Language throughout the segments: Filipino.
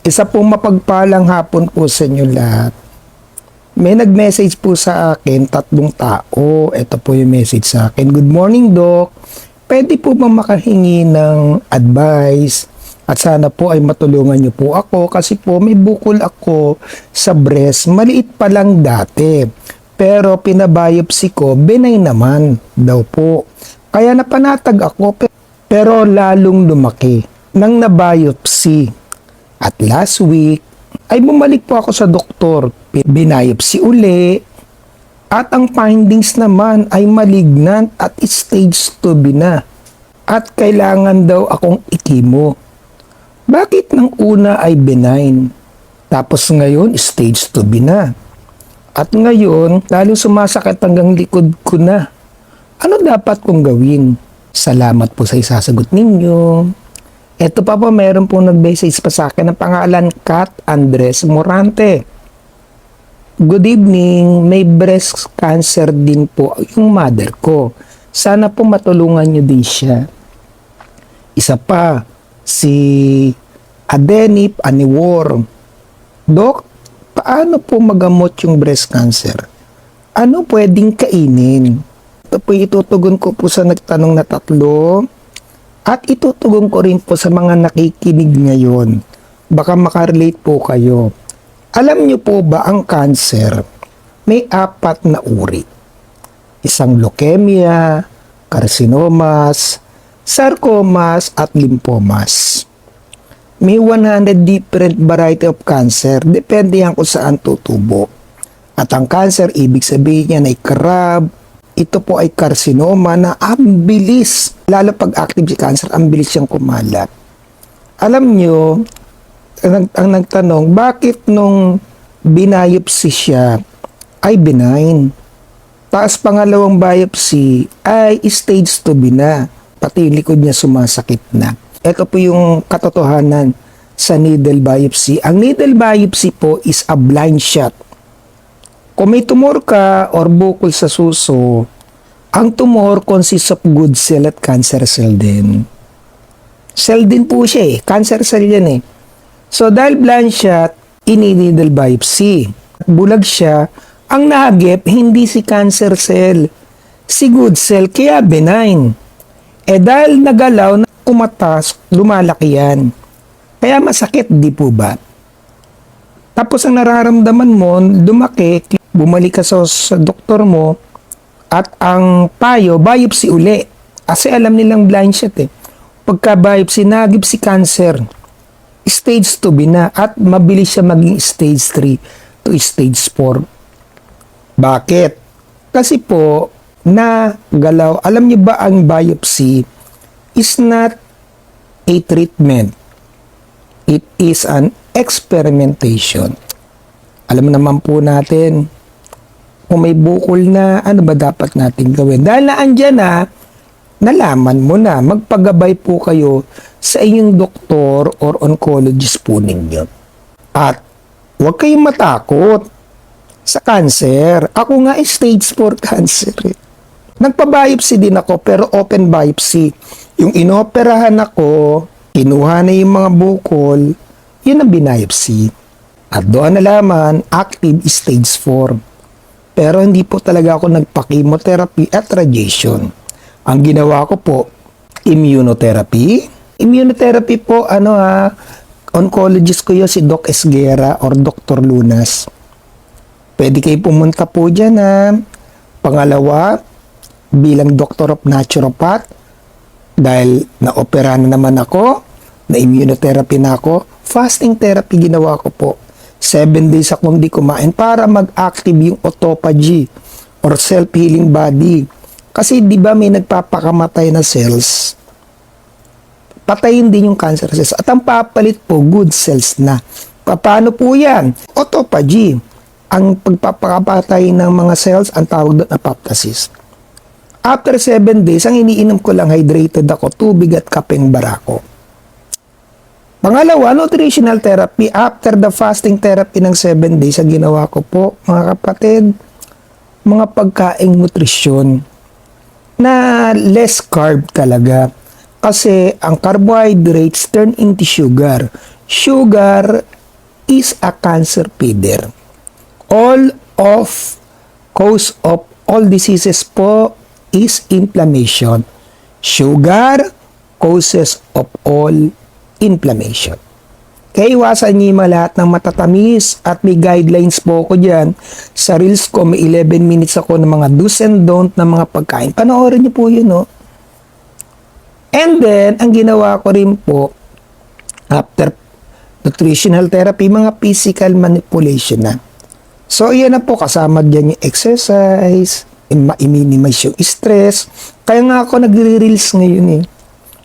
Isa pong mapagpalang hapon po sa inyo lahat. May nag-message po sa akin, tatlong tao. Ito po yung message sa akin. Good morning, Doc. Pwede po ba makahingi ng advice? At sana po ay matulungan niyo po ako kasi po may bukol ako sa breast. Maliit pa lang dati. Pero pinabiopsy ko, benign naman daw po. Kaya napanatag ako pe- pero lalong lumaki nang nabiopsy. At last week, ay bumalik po ako sa doktor. Binayopsy uli. At ang findings naman ay malignant at stage 2B na. At kailangan daw akong ikimo. Bakit nang una ay benign? Tapos ngayon, stage 2B na. At ngayon, lalo sumasakit hanggang likod ko na. Ano dapat kong gawin? Salamat po sa isasagot ninyo. Ito pa po, meron po nag-message pa sa akin ng pangalan Kat Andres Morante. Good evening, may breast cancer din po yung mother ko. Sana po matulungan nyo din siya. Isa pa, si Adenip Aniwar. Dok, paano po magamot yung breast cancer? Ano pwedeng kainin? Ito po itutugon ko po sa nagtanong na tatlo. At itutugon ko rin po sa mga nakikinig ngayon. Baka makarelate po kayo. Alam niyo po ba ang cancer? May apat na uri. Isang leukemia, carcinomas, sarcomas at lymphomas. May 100 different variety of cancer, depende yan kung saan tutubo. At ang cancer, ibig sabihin niyan ay crab, ito po ay carcinoma na ang bilis, lalo pag active si cancer, ang bilis siyang kumalat. Alam nyo, ang, ang nagtanong, bakit nung binayopsy siya ay benign? Tapos pangalawang biopsy ay stage 2B na. Pati yung likod niya sumasakit na. Ito po yung katotohanan sa needle biopsy. Ang needle biopsy po is a blind shot. Kung may tumor ka or bukol sa suso, ang tumor consists of good cell at cancer cell din. Cell din po siya eh. Cancer cell yan eh. So dahil blind shot, ini-needle biopsy. Bulag siya, ang nahagip hindi si cancer cell, si good cell, kaya benign. Eh dahil nagalaw, kumatas, lumalaki yan. Kaya masakit, di po ba? Tapos ang nararamdaman mo, lumaki, bumalik ka sa, sa doktor mo, at ang payo, biopsy uli. Kasi alam nilang blind shot eh. Pagka biopsy, nagip si cancer. Stage 2B na at mabilis siya maging stage 3 to stage 4. Bakit? Kasi po, na galaw, alam niyo ba ang biopsy is not a treatment. It is an experimentation. Alam naman po natin, kung may bukol na, ano ba dapat natin gawin? Dahil na andyan na, nalaman mo na, magpagabay po kayo sa inyong doktor or oncologist po ninyo. At huwag kayong matakot sa cancer. Ako nga ay stage 4 cancer. eh. Nagpa-biopsy din ako pero open biopsy. Yung inoperahan ako, kinuha na yung mga bukol, yun ang binayopsy. At doon nalaman, active stage 4. Pero hindi po talaga ako nagpa-chemotherapy at radiation. Ang ginawa ko po, immunotherapy. Immunotherapy po, ano ha, oncologist ko yun si Doc Esguera or Dr. Lunas. Pwede kayo pumunta po dyan ha. Pangalawa, bilang Doctor of Naturopath, dahil na-opera na naman ako, na immunotherapy na ako, fasting therapy ginawa ko po. 7 days akong di kumain para mag-active yung autophagy or self-healing body. Kasi di ba may nagpapakamatay na cells, patayin din yung cancer cells. At ang papalit po, good cells na. Paano po yan? Autophagy. Ang pagpapakapatay ng mga cells, ang tawag doon apoptosis. After 7 days, ang iniinom ko lang hydrated ako, tubig at kapeng barako. Pangalawa, nutritional therapy. After the fasting therapy ng 7 days, ang ginawa ko po, mga kapatid, mga pagkaing nutrisyon na less carb talaga. Kasi ang carbohydrates turn into sugar. sugar is a cancer feeder. All of cause of all diseases po is inflammation. Sugar causes of all inflammation. Kaya iwasan niyo yung lahat ng matatamis at may guidelines po ko dyan. Sa Reels ko, may 11 minutes ako ng mga do's and don't ng mga pagkain. Panoorin niyo po yun, no? And then, ang ginawa ko rin po, after nutritional therapy, mga physical manipulation na. So, yan na po, kasama dyan yung exercise, ma-minimize yung stress. Kaya nga ako nagre-reels ngayon eh.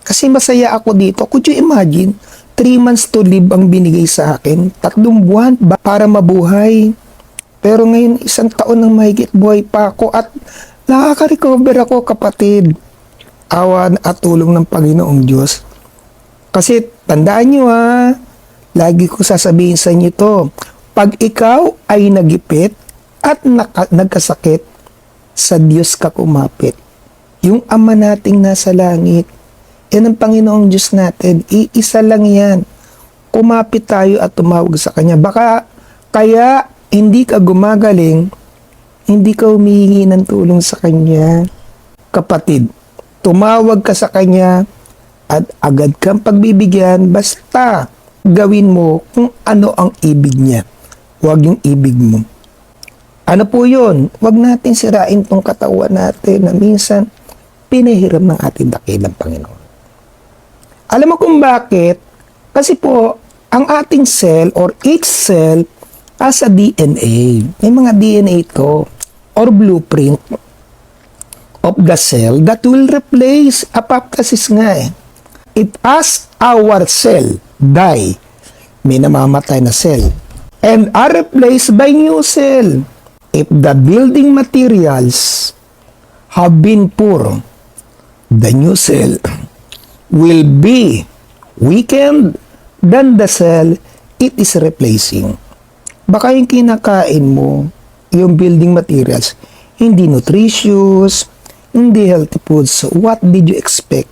Kasi masaya ako dito. Could you imagine? 3 months to live ang binigay sa akin. Tatlong buwan para mabuhay. Pero ngayon, isang taon nang mahigit buhay pa ako at nakaka-recover ako kapatid. Awa at tulong ng Panginoong Diyos. Kasi tandaan nyo ha, lagi ko sasabihin sa inyo to, pag ikaw ay nagipit at naka- nagkasakit, sa Diyos ka kumapit. Yung Ama nating nasa langit, yan ang Panginoong Diyos natin. Iisa lang yan. Kumapit tayo at tumawag sa Kanya. Baka kaya hindi ka gumagaling, hindi ka humihingi ng tulong sa Kanya. Kapatid, tumawag ka sa Kanya at agad kang pagbibigyan basta gawin mo kung ano ang ibig niya. Huwag yung ibig mo. Ano po yun? Huwag natin sirain tong katawan natin na minsan pinahiram ng ating dakilang Panginoon. Alam mo kung bakit? Kasi po, ang ating cell or each cell has a DNA. May mga DNA to or blueprint of the cell that will replace apoptosis nga eh. It as our cell die, may namamatay na cell, and are replaced by new cell. If the building materials have been poor, the new cell will be weakened than the cell it is replacing. Baka yung kinakain mo, yung building materials, hindi nutritious, hindi healthy foods. So what did you expect?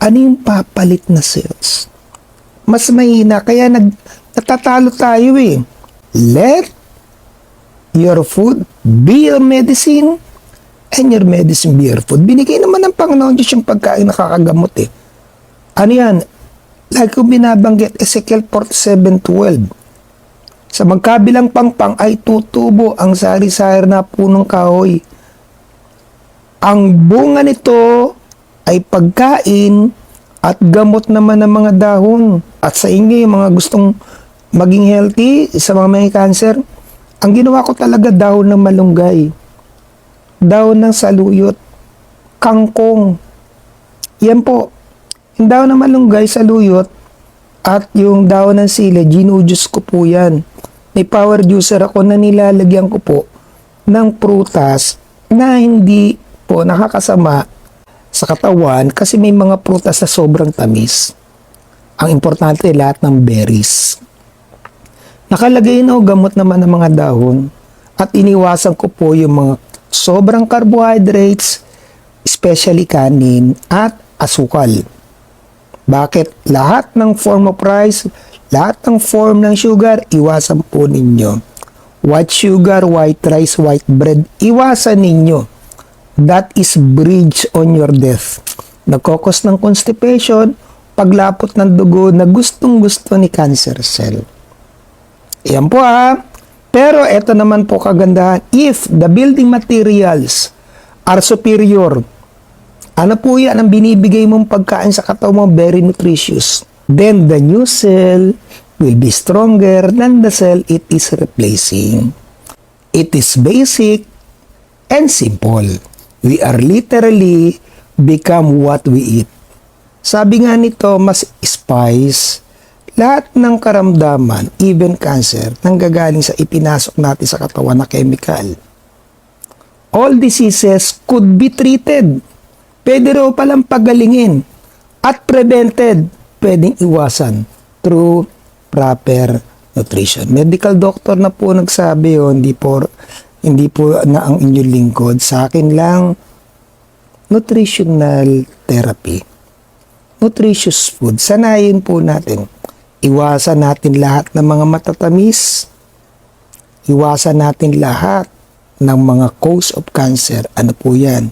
Ano yung papalit na cells? Mas mahina, kaya nag, natatalo tayo eh. Let your food be your medicine and your medicine be your food. Binigay naman ng Panginoon Diyos yung pagkain nakakagamot eh. Ano yan? Lagi kong binabanggit, Ezekiel 47.12. Sa magkabilang pangpang ay tutubo ang sari-sari na punong kahoy. Ang bunga nito ay pagkain at gamot naman ng mga dahon. At sa inyo, yung mga gustong maging healthy sa mga may cancer, ang ginawa ko talaga dahon ng malunggay, dahon ng saluyot, kangkong. Yan po. Yung dahon ng malunggay, saluyot, at yung dahon ng sili, ginujuice ko po yan. May power juicer ako na nilalagyan ko po ng prutas na hindi po nakakasama sa katawan kasi may mga prutas na sobrang tamis. Ang importante lahat ng berries. Nakalagay na o gamot naman ng mga dahon at iniwasan ko po yung mga sobrang carbohydrates, especially kanin at asukal. Bakit? Lahat ng form of rice, lahat ng form ng sugar, iwasan po ninyo. White sugar, white rice, white bread, iwasan ninyo. That is bridge on your death. Nagkokos ng constipation, paglapot ng dugo na gustong gusto ni cancer cell. Yan po ah. Pero ito naman po kagandahan. If the building materials are superior, ano po yan ang binibigay mong pagkain sa katawan mo? Very nutritious. Then the new cell will be stronger than the cell it is replacing. It is basic and simple. We are literally become what we eat. Sabi nga nito, mas spice, lahat ng karamdaman, even cancer, nanggagaling sa ipinasok natin sa katawan na chemical. All diseases could be treated. Pwede raw palang pagalingin. At prevented, pwedeng iwasan through proper nutrition. Medical doctor na po nagsabi yun, hindi po, hindi po na ang inyong lingkod. Sa akin lang, nutritional therapy. Nutritious food. Sanayin po natin Iwasan natin lahat ng mga matatamis. Iwasan natin lahat ng mga cause of cancer. Ano po yan?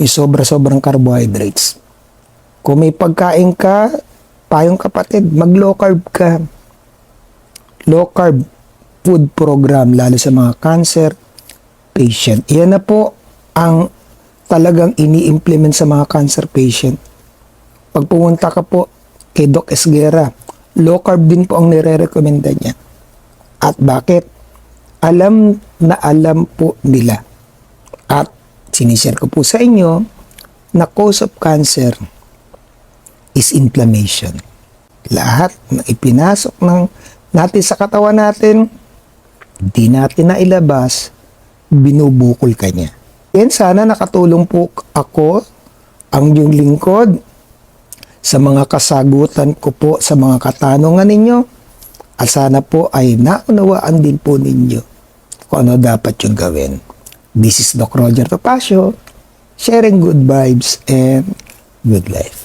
Yung sobra-sobrang carbohydrates. Kung may pagkain ka, payong kapatid, mag low carb ka. Low carb food program lalo sa mga cancer patient. Yan na po ang talagang ini-implement sa mga cancer patient. Pag pumunta ka po kay Doc Esguera, low carb din po ang nire-recommenda niya. At bakit? Alam na alam po nila. At sinishare ko po sa inyo na cause of cancer is inflammation. Lahat na ipinasok ng natin sa katawan natin, di natin na ilabas, binubukol ka niya. Yan sana nakatulong po ako, ang yung lingkod, sa mga kasagutan ko po sa mga katanungan ninyo. At sana po ay naunawaan din po ninyo kung ano dapat yung gawin. This is Doc Roger Topacio, sharing good vibes and good life.